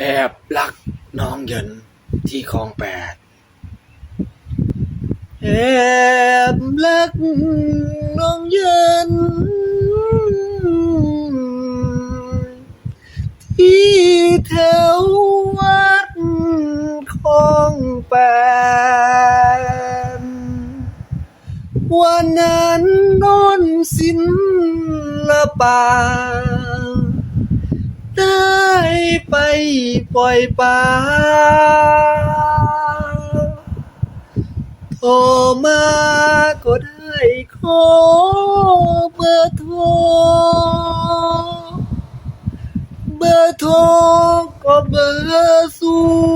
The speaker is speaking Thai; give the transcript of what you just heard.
แอบรักน้องเหยินที่คลองแปด แอบรักน้องเหยินที่แถววัดคลองแปดวันนั้นนนศิลปา ไปปล่อยปลาโทรมาก็ได้ขอเบอร์โทร เบอร์โทรก็เบอร์ศูน